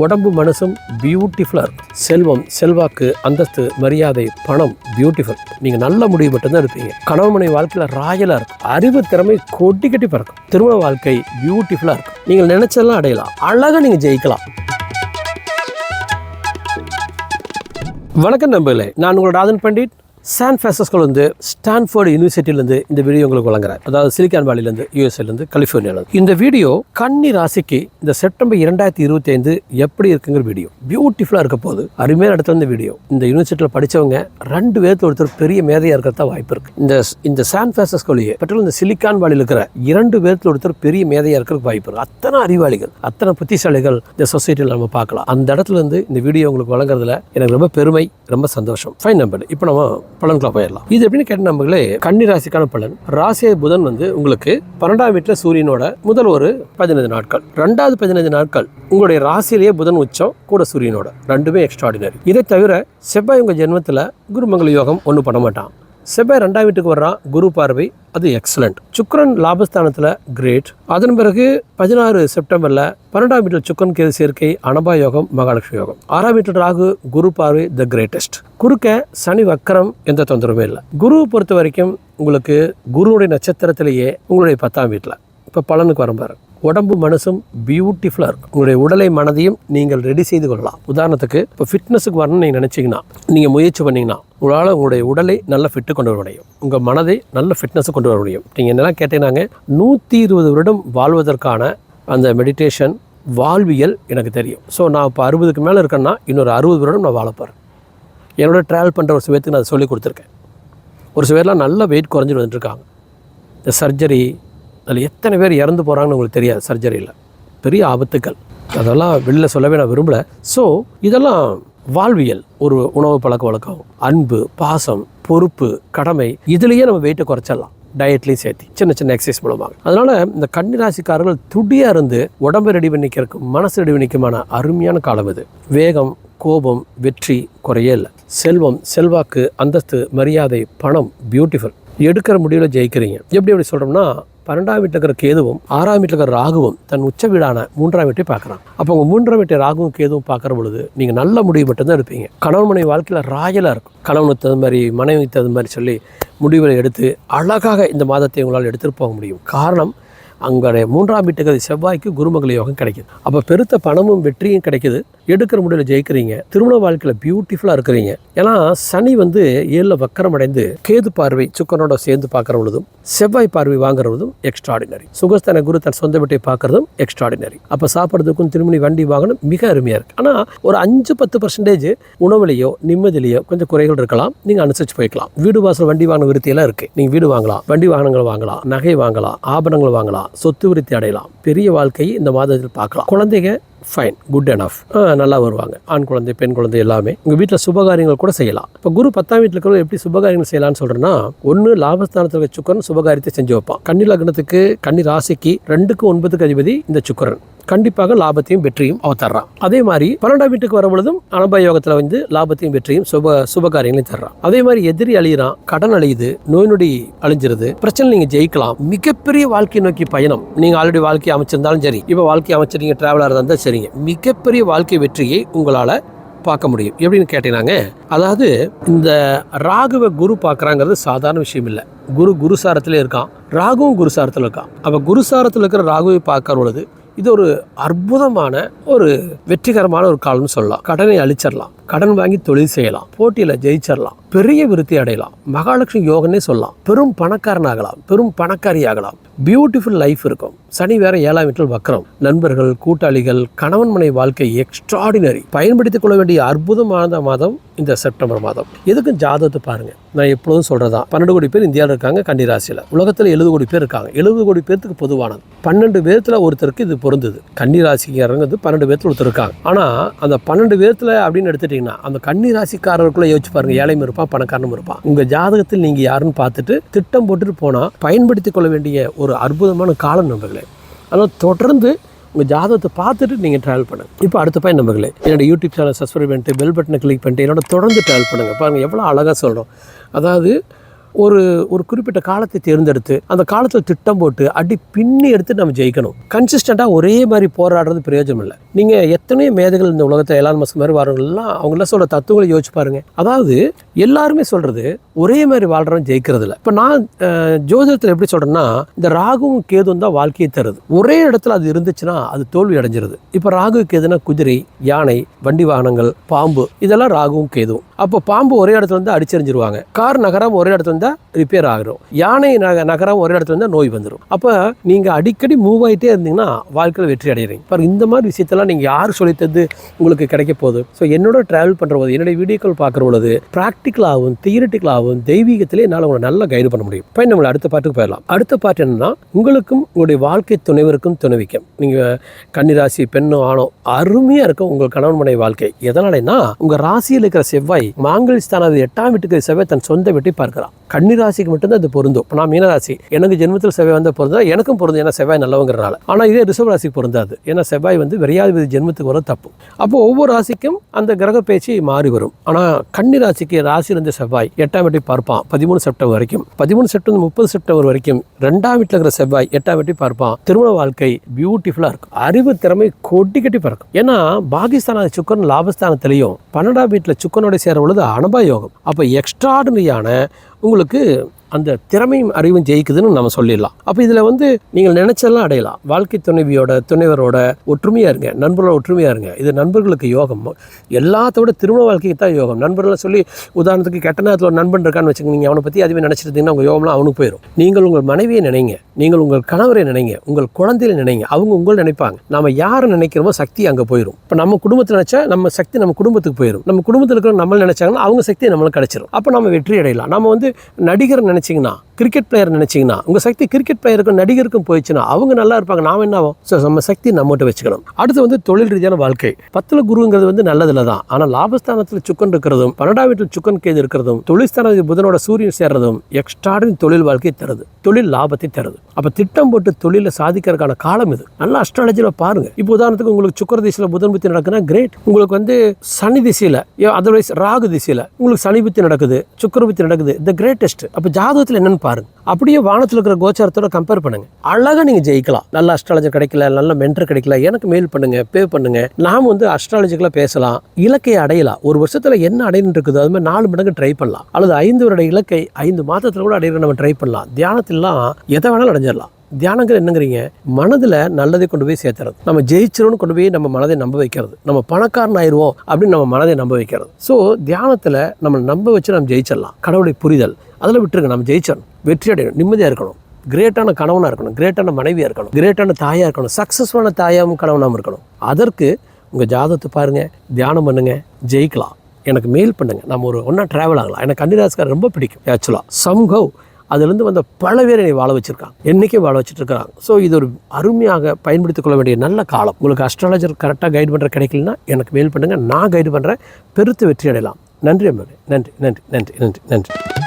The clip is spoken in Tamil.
உடம்பு மனசும் பியூட்டிஃபுல்லாக இருக்கும். செல்வம் செல்வாக்கு அந்தஸ்து மரியாதை பணம் பியூட்டிஃபுல் நீங்கள் நல்ல முடிவு மட்டும்தான் எடுப்பீங்க. கணவன் மனை வாழ்க்கையில் ராயலாக இருக்கும். அறிவு திறமை கொட்டி கட்டி பறக்கும். திருமண வாழ்க்கை பியூட்டிஃபுல்லாக இருக்கும். நீங்கள் நினைச்சதெல்லாம் அடையலாம். அழகாக நீங்கள் ஜெயிக்கலாம். வணக்கம் நம்பலை நான் உங்களோட ராதன் பண்டிட். சான் ஃபிரான்சிஸ்கோலேருந்து ஸ்டான்ஃபோர்டு யூனிவர்சிட்டியிலேருந்து இந்த வீடியோ உங்களுக்கு வழங்குறேன் அதாவது சிலிக்கான் வேலிலேருந்து யூஎஸ்ஏலேருந்து கலிஃபோர்னியாவிலேருந்து இந்த வீடியோ கன்னி ராசிக்கு இந்த செப்டம்பர் இரண்டாயிரத்தி இருபத்தி ஐந்து எப்படி இருக்குங்கிற வீடியோ பியூட்டிஃபுல்லாக இருக்க போது அருமையான இடத்துல இந்த வீடியோ இந்த யூனிவர்சிட்டியில் படித்தவங்க ரெண்டு பேர்த்து ஒருத்தர் பெரிய மேதையாக இருக்கிறதா வாய்ப்பு இருக்குது இந்த இந்த சான் ஃபிரான்சிஸ்கோலேயே பற்றிலும் இந்த சிலிக்கான் வேலியில் இருக்கிற இரண்டு பேர்த்துல ஒருத்தர் பெரிய மேதையாக இருக்கிறதுக்கு வாய்ப்பு இருக்குது அத்தனை அறிவாளிகள் அத்தனை புத்திசாலிகள் இந்த சொசைட்டியில் நம்ம பார்க்கலாம். அந்த இடத்துல இருந்து இந்த வீடியோ உங்களுக்கு வழங்குறதுல எனக்கு ரொம்ப பெருமை ரொம்ப சந்தோஷம். ஃபைன் நம்பர் இப்போ நம்ம பலன்களை போயிடலாம். இது எப்படின்னு கேட்ட நம்மளே கன்னி ராசிக்கான பலன். ராசிய புதன் வந்து உங்களுக்கு பன்னெண்டாம் வீட்டில் சூரியனோட முதல் ஒரு பதினைந்து நாட்கள். ரெண்டாவது பதினைந்து நாட்கள் உங்களுடைய ராசியிலேயே புதன் உச்சம் கூட சூரியனோட. ரெண்டுமே எக்ஸ்ட்ராடினரி இதை தவிர செவ்வாய் உங்கள் ஜென்மத்தில் குருமங்கல யோகம் ஒன்றும் பண்ண மாட்டான். செவ்வாய் ரெண்டாம் வீட்டுக்கு வர்றான். குரு பார்வை அது எக்ஸலண்ட் சுக்ரன் லாபஸ்தானத்தில் கிரேட் அதன் பிறகு பதினாறு செப்டம்பரில் பன்னெண்டாம் வீட்டில் சுக்கரன் கேது சேர்க்கை அனபா யோகம் மகாலட்சுமி யோகம். ஆறாம் வீட்டில் ராகு குரு பார்வை த கிரேட்டஸ்ட் குறுக்க சனி வக்கரம் எந்த தொந்தரவுமே இல்லை. குரு பொறுத்த வரைக்கும் உங்களுக்கு குருவுடைய நட்சத்திரத்திலேயே உங்களுடைய பத்தாம் வீட்டில். இப்போ பலனுக்கு வரம்பாரு உடம்பு மனசும் பியூட்டிஃபுல்லாக இருக்கும். உங்களுடைய உடலை மனதையும் நீங்கள் ரெடி செய்து கொள்ளலாம். உதாரணத்துக்கு இப்போ ஃபிட்னஸுக்கு வரணும்னு நீங்கள் நினச்சிங்கன்னா நீங்கள் முயற்சி பண்ணிங்கன்னா உங்களால் உங்களுடைய உடலை நல்ல ஃபிட்டு கொண்டு வர முடியும். உங்கள் மனதை நல்ல ஃபிட்னஸை கொண்டு வர முடியும். நீங்கள் என்னெல்லாம் கேட்டீங்கன்னாங்க நூற்றி இருபது வருடம் வாழ்வதற்கான அந்த மெடிடேஷன் வாழ்வியல் எனக்கு தெரியும். ஸோ நான் இப்போ அறுபதுக்கு மேலே இருக்கேன்னா இன்னொரு அறுபது வருடம் நான் வாழப்போகிறேன் என்னோட ட்ராவல் பண்ணுற ஒரு சிவத்துக்கு நான் சொல்லி கொடுத்துருக்கேன். ஒரு சிலர்லாம் நல்ல வெயிட் குறைஞ்சிட்டு வந்துட்டுருக்காங்க இந்த சர்ஜரி அதில் எத்தனை பேர் இறந்து போகிறாங்கன்னு உங்களுக்கு தெரியாது சர்ஜரியில். பெரிய ஆபத்துக்கள். அதெல்லாம் வெளில சொல்லவே நான் விரும்பலை. ஸோ இதெல்லாம் வாழ்வியல் ஒரு உணவு பழக்க வழக்கம். அன்பு பாசம் பொறுப்பு கடமை இதுலேயே நம்ம வெயிட்டை குறைச்சிடலாம். டயட்லையும் சேர்த்து சின்ன சின்ன எக்ஸசைஸ் மூலமாக. அதனால் இந்த கன்னிராசிக்காரர்கள் துடியாக இருந்து உடம்பு ரெடி பண்ணிக்கிறதுக்கு மனசு ரெடி பண்ணிக்குமான அருமையான காலம் இது. வேகம் கோபம் வெற்றி குறையே இல்லை. செல்வம் செல்வாக்கு அந்தஸ்து மரியாதை பணம் பியூட்டிஃபுல் எடுக்கிற முடிவில் ஜெயிக்கிறீங்க. எப்படி எப்படி சொல்கிறோம்னா பன்னெண்டாம் வீட்டில் இருக்கிற கேதுவும் ஆறாம் வீட்டில் இருக்கிற ராகுவும் தன் உச்ச வீடான மூன்றாம் வீட்டை பார்க்குறான் அப்போ உங்கள் மூன்றாம் வீட்டை ராகுவும் கேதுவும் பார்க்குற பொழுது நீங்கள் நல்ல முடிவு மட்டும்தான் எடுப்பீங்க. கணவன் மனைவி வாழ்க்கையில் ராயலாக இருக்கும். கணவனுக்கு தகுந்த மாதிரி மனைவிக்கு தகுந்த மாதிரி சொல்லி முடிவுகளை எடுத்து அழகாக இந்த மாதத்தை உங்களால் எடுத்துகிட்டு போக முடியும். காரணம் அங்களுடைய மூன்றாம் வீட்டுக்கு செவ்வாய்க்கு குருமங்கள யோகம் கிடைக்குது. அப்போ பெருத்த பணமும் வெற்றியும் கிடைக்குது. எடுக்கிற முடிவில் ஜெயிக்கிறீங்க. திருமண வாழ்க்கையில் பியூட்டிஃபுல்லாக இருக்கிறீங்க. ஏன்னா சனி வந்து ஏழில் வக்கரம் அடைந்து கேது பார்வை சுக்கரனோட சேர்ந்து பார்க்குற பொழுதும் செவ்வாய் பார்வை வாங்குறதும் எக்ஸ்ட்ராடினரி சுகஸ்தான குரு தன் சொந்த வீட்டை பார்க்குறதும் எக்ஸ்ட்ராடினரி அப்போ சாப்பிட்றதுக்கும் திருமணி வண்டி வாங்கணும் மிக அருமையாக இருக்குது ஆனால் ஒரு அஞ்சு பத்து பர்சன்டேஜ் உணவுலையோ நிம்மதியிலையோ கொஞ்சம் குறைகள் இருக்கலாம். நீங்கள் அனுசரிச்சு போய்க்கலாம். வீடு வாசல் வண்டி வாங்கின விருத்தியெல்லாம் இருக்குது நீங்கள் வீடு வாங்கலாம் வண்டி வாகனங்கள் வாங்கலாம் நகை வாங்கலாம் ஆபரணங்கள் வாங்கலாம் சொத்து விருத்தி அடையலாம். பெரிய வாழ்க்கையை இந்த மாதத்தில் பார்க்கலாம். குழந்தைங்க ஃபைன் குட் அனஃப் நல்லா வருவாங்க. ஆண் குழந்தை பெண் குழந்தை எல்லாமே. உங்கள் வீட்டில் சுபகாரியங்கள் கூட செய்யலாம். இப்போ குரு பத்தாம் வீட்டில் இருக்கிற எப்படி சுபகாரியங்கள் செய்யலாம்னு சொல்கிறேன்னா ஒன்று லாபஸ்தானத்தில் இருக்க சுக்கரன் சுபகாரியத்தை செஞ்சு வைப்பான். கன்னி லக்னத்துக்கு கன்னி ராசிக்கு ரெண்டுக்கு ஒன்பதுக்கு அதிபதி இந்த சுக்கரன். கண்டிப்பாக லாபத்தையும் வெற்றியும் அவ தர்றான். அதே மாதிரி பன்னெண்டாம் வீட்டுக்கு வர பொழுதும் அனுபவ யோகத்தில் வந்து லாபத்தையும் வெற்றியும் சுப சுப காரியங்களையும் தர்றான். அதே மாதிரி எதிரி அழியிறான் கடன் அழியுது நோய் நொடி அழிஞ்சிருது பிரச்சனை நீங்க ஜெயிக்கலாம். மிகப்பெரிய வாழ்க்கையை நோக்கி பயணம். நீங்க ஆல்ரெடி வாழ்க்கை அமைச்சிருந்தாலும் சரி இப்போ வாழ்க்கை அமைச்சிருங்க டிராவலர் இருந்தால் சரிங்க. மிகப்பெரிய வாழ்க்கை வெற்றியை உங்களால் பார்க்க முடியும். எப்படின்னு கேட்டீங்கன்னாங்க அதாவது இந்த ராகுவ குரு பார்க்குறாங்கிறது சாதாரண விஷயம் இல்லை. குரு குருசாரத்திலே இருக்கான் ராகுவும் குருசாரத்தில் இருக்கான். அப்போ குருசாரத்தில் இருக்கிற ராகுவை பார்க்குற பொழுது இது ஒரு அற்புதமான ஒரு வெற்றிகரமான ஒரு காலம்னு சொல்லலாம். கடனை அழிச்சிடலாம். கடன் வாங்கி தொழில் செய்யலாம் போட்டியில் ஜெயிச்சிடலாம் பெரிய விருத்தி அடையலாம். மகாலட்சுமி யோகனே சொல்லலாம் பெரும் பணக்காரன் ஆகலாம் பெரும் பணக்காரியாகலாம். பியூட்டிஃபுல் லைஃப் இருக்கும். சனி வேற ஏழாம் வீட்டில் வக்கரம் நண்பர்கள் கூட்டாளிகள் கணவன் மனை வாழ்க்கை எக்ஸ்ட்ராடினரி பயன்படுத்திக் கொள்ள வேண்டிய அற்புதமான மாதம் இந்த செப்டம்பர் மாதம். எதுக்கும் ஜாதகத்தை பாருங்க. நான் எப்பொழுதும் சொல்றதா? பன்னெண்டு கோடி பேர் இந்தியாவில் இருக்காங்க கன்னி ராசியில். உலகத்தில் எழுபது கோடி பேர் இருக்காங்க. எழுபது கோடி பேர்த்துக்கு பொதுவானது. பன்னெண்டு பேர்த்துல ஒருத்தருக்கு இது பொருந்தது. கன்னி பன்னெண்டு பேர்த்துல ஒருத்தர் இருக்காங்க. ஆனால் அந்த பன்னெண்டு பேர்த்துல அப்படின்னு எடுத்துட்டீங்கன்னா அந்த கன்னி ராசிக்காரருக்குள்ள யோசிச்சு பாருங்க ஏழையும் இருப்பான் பணக்காரனும் இருப்பான் உங்க ஜாதகத்தில் நீங்க யாருன்னு பார்த்துட்டு திட்டம் போட்டுட்டு போனா பயன்படுத்தி கொள்ள வேண்டிய ஒரு அற்புதமான காலம் நம்பர்களே அதனால் தொடர்ந்து உங்கள் ஜாதகத்தை பார்த்துட்டு நீங்கள் ட்ராவல் பண்ணுங்கள் இப்போ அடுத்த பையன் நம்பர்களே என்னோடய யூடியூப் சேனல் சப்ஸ்கிரைப் பண்ணிட்டு பெல் பட்டனை கிளிக் பண்ணிட்டு என்னோட தொடர்ந்து ட்ராவல் பண்ணுங்கள் பாருங்கள் எவ்வளோ அழகாக சொல்கிறோம் அதாவது ஒரு ஒரு குறிப்பிட்ட காலத்தை தேர்ந்தெடுத்து அந்த காலத்தில் திட்டம் போட்டு அடி பின்னி எடுத்து நம்ம ஜெயிக்கணும். கன்சிஸ்டண்டாக ஒரே மாதிரி போராடுறது பிரயோஜனம் இல்லை நீங்கள் எத்தனையோ மேதைகள் இந்த உலகத்தை எலான் மாதம் மாதிரி வரவங்கலாம் அவங்களாம் சொல்கிற தத்துவங்களை யோசிச்சு பாருங்க. அதாவது எல்லாருமே சொல்கிறது ஒரே மாதிரி வாழ்கிறோம் ஜெயிக்கிறது இல்லை இப்போ நான் ஜோதிடத்தில் எப்படி சொல்கிறேன்னா இந்த ராகுவும் கேதுவும் தான் வாழ்க்கையை தருது. ஒரே இடத்துல அது இருந்துச்சுன்னா அது தோல்வி அடைஞ்சிருது. இப்போ ராகு கேதுனா குதிரை யானை வண்டி வாகனங்கள் பாம்பு இதெல்லாம் ராகுவும் கேதுவும். அப்போ பாம்பு ஒரே இடத்துல வந்து அடிச்செறிஞ்சிருவாங்க. கார் நகரம் ஒரே இடத்துல இருந்தால் ரிப்பேர் ஆகிடும் யானை நக நகரம் ஒரே இடத்துல இருந்தால் நோய் வந்துடும் அப்போ நீங்கள் அடிக்கடி மூவ் ஆகிட்டே இருந்தீங்கன்னா வாழ்க்கையில் வெற்றி அடைகிறீங்க பாருங்க இந்த மாதிரி விஷயத்தெல்லாம் நீங்கள் யார் சொல்லித்தது உங்களுக்கு கிடைக்க போகுது? ஸோ என்னோட ட்ராவல் பண்ணுற போது என்னுடைய வீடியோக்கள் பார்க்குற பொழுது ப்ராக்டிக்கலாகவும் தியரட்டிக்கலாகவும் தெய்வீகத்திலே என்னால் உங்களை நல்லா கைடு பண்ண முடியும். இப்போ நம்மளை அடுத்த பாட்டுக்கு போயிடலாம். அடுத்த பாட்டு என்னன்னா உங்களுக்கும் உங்களுடைய வாழ்க்கை துணைவருக்கும் துணைவிக்கும். நீங்கள் கன்னிராசி பெண்ணோ ஆணோ அருமையாக இருக்கும் உங்கள் கணவன் மனைவி வாழ்க்கை. எதனாலனா உங்கள் ராசியில் இருக்கிற செவ்வாய் மாங்கல் ஸ்தானது எட்டாம் வீட்டுக்கு செவ்வாய் தன் சொந்த வீட்டை பார்க்கிறான். கன்னிராசிக்கு மட்டும்தான் அது பொருந்தும். இப்போ நான் மீனராசி எனக்கு ஜென்மத்தில் செவ்வாய் வந்து பொருந்தா எனக்கும் பொருந்தும். ஏன்னா செவ்வாய் நல்லவங்கிறனால. ஆனால் இதே ரிஷப ராசிக்கு பொருந்தாது. ஏன்னா செவ்வாய் வந்து விரையாதிபதி ஜென்மத்துக்கு வர தப்பு. அப்போ ஒவ்வொரு ராசிக்கும் அந்த கிரக பேச்சு மாறி வரும். ஆனால் கன்னிராசிக்கு ராசியிலிருந்து ராசி இருந்த செவ்வாய் எட்டாம் வீட்டை பார்ப்பான். பதிமூணு செப்டம்பர் வரைக்கும். பதிமூணு செப்டம்பர் முப்பது செப்டம்பர் வரைக்கும் ரெண்டாம் வீட்டில் இருக்கிற செவ்வாய் எட்டாம் வீட்டை பார்ப்பான். திருமண வாழ்க்கை பியூட்டிஃபுல்லாக இருக்கும். அறிவு திறமை கொட்டி கட்டி பறக்கும். ஏன்னா பாகிஸ்தான சுக்கரன் லாபஸ்தானத்திலையும் பன்னெண்டாம் வீட்டில் சுக்கரனுடைய சேர பொழுது அனுபவ யோகம் அப்போ எக்ஸ்ட்ராடினரியான உங்களுக்கு அந்த திறமையும் அறிவும் ஜெயிக்குதுன்னு நம்ம சொல்லிடலாம். அப்போ இதில் வந்து நீங்கள் நினைச்செல்லாம் அடையலாம். வாழ்க்கை துணைவியோட துணைவரோட ஒற்றுமையாக இருங்க. நண்பர்களோட ஒற்றுமையாக இருங்க. இது நண்பர்களுக்கு யோகம். எல்லாத்தோட திருமண வாழ்க்கைக்கு தான் யோகம். நண்பர்களை சொல்லி உதாரணத்துக்கு கெட்ட நேரத்தில் ஒரு நண்பன் இருக்கான்னு வச்சுக்கோங்க நீங்கள் அவனை பற்றி அதுவே நினச்சிருந்தீங்கன்னா உங்கள் யோகம்லாம் அவனுக்கு போயிடும் நீங்கள் உங்கள் மனைவியை நினைங்க. நீங்கள் உங்கள் கணவரை நினைங்க. உங்கள் குழந்தையை நினைங்க. அவங்க உங்களை நினைப்பாங்க. நம்ம யாரை நினைக்கிறோமோ சக்தி அங்கே போயிடும் இப்போ நம்ம குடும்பத்தில் நினச்சா நம்ம சக்தி நம்ம குடும்பத்துக்கு போயிடும் நம்ம குடும்பத்தில் இருக்கிற நம்ம நினைச்சாங்கன்னா அவங்க சக்தி நம்மளுக்கு கிடைச்சிரும். அப்போ நம்ம வெற்றி அடையலாம். நம்ம வந்து நடிகர் நினைச்சீங்கன்னா கிரிக்கெட் பிளேயர் நினச்சிங்கன்னா உங்கள் சக்தி கிரிக்கெட் பிளேயருக்கும் நடிகருக்கும் போயிடுச்சுன்னா அவங்க நல்லா இருப்பாங்க. நாம் என்ன ஆகும்? ஸோ நம்ம சக்தி நம்மகிட்ட வச்சுக்கணும். அடுத்து வந்து தொழில் ரீதியான வாழ்க்கை. பத்தில் குருங்கிறது வந்து நல்லதில்ல தான். ஆனால் லாபஸ்தானத்தில் சுக்கன் இருக்கிறதும் பன்னெண்டாம் வீட்டில் சுக்கன் கேது இருக்கிறதும் தொழில்ஸ்தானத்தில் புதனோட சூரியன் சேர்றதும் எக்ஸ்ட்ராடின் தொழில் வாழ்க்கையை தருது. தொழில் லாபத்தை தருது. அப்போ திட்டம் போட்டு தொழிலை சாதிக்கிறதுக்கான காலம் இது. நல்லா அஸ்ட்ராலஜியில் பாருங்கள் இப்போ உதாரணத்துக்கு உங்களுக்கு சுக்கர திசையில் புதன் புத்தி நடக்குதுன்னா கிரேட் உங்களுக்கு வந்து சனி திசையில் அதர்வைஸ் ராகு திசையில் உங்களுக்கு சனி புத்தி நடக்குது சுக்கர புத்தி நடக்குது த கிரேட்டஸ்ட் அப்போ ஜாதகத்தில் என்னன்னு பாருங்கள் அப்படியே வானத்தில் இருக்கிற கோச்சாரத்தோட கம்பேர் பண்ணுங்கள் அழகாக நீங்கள் ஜெயிக்கலாம். நல்ல அஸ்ட்ராலஜர் கிடைக்கல நல்ல மென்டர் கிடைக்கல எனக்கு மெயில் பண்ணுங்கள் பே பண்ணுங்கள் நாம் வந்து அஸ்ட்ராலஜிக்கலாக பேசலாம். இலக்கை அடையலாம். ஒரு வருஷத்தில் என்ன அடையணும் இருக்குது? அது மாதிரி நாலு மடங்கு ட்ரை பண்ணலாம். அல்லது ஐந்து வருட இலக்கை ஐந்து மாதத்தில் கூட அடையிற நம்ம ட்ரை பண்ணலாம். தியானத்திலாம் எதை வேணாலும் அடைஞ்சிடலாம். தியானங்கள் என்னங்கிறீங்க? மனதில் நல்லதை கொண்டு போய் சேர்த்துறது. நம்ம ஜெயிச்சிரோன்னு கொண்டு போய் நம்ம மனதை நம்ப வைக்கிறது. நம்ம பணக்காரன் ஆயிடுவோம் அப்படின்னு நம்ம மனதை நம்ப வைக்கிறது. ஸோ தியானத்தில் நம்ம நம்ப வச்சு நம்ம ஜெயிச்சிடலாம். கடவுளை புரிதல். அதில் விட்டுருங்க. நம்ம ஜெயிச்சிடணும். வெற்றி அடையணும் நிம்மதியாக இருக்கணும். கிரேட்டான கணவனாக இருக்கணும். கிரேட்டான மனைவியாக இருக்கணும். கிரேட்டான தாயாக இருக்கணும். சக்ஸஸ்ஃபுல்லான தாயாகவும் கணவனாகவும் இருக்கணும். அதற்கு உங்கள் ஜாதகத்தை பாருங்கள் தியானம் பண்ணுங்கள் ஜெயிக்கலாம். எனக்கு மெயில் பண்ணுங்கள் நம்ம ஒரு ஒன்றா ட்ராவல் ஆகலாம். எனக்கு கன்னிராசிக்கார் ரொம்ப பிடிக்கும். ஆக்சுவலாக சம்ஹவ் அதுலேருந்து வந்த பல பேர் என்னை வாழ வச்சுருக்காங்க. என்றைக்கும் வாழ வச்சுட்ருக்காங்க ஸோ இது ஒரு அருமையாக பயன்படுத்திக் கொள்ள வேண்டிய நல்ல காலம். உங்களுக்கு அஸ்ட்ராலஜர் கரெக்டாக கைடு பண்ணுற கிடைக்கலன்னா எனக்கு மெயில் பண்ணுங்கள் நான் கைடு பண்ணுறேன் பெருத்து வெற்றி அடையலாம் நன்றி அம்மா நன்றி நன்றி நன்றி நன்றி நன்றி.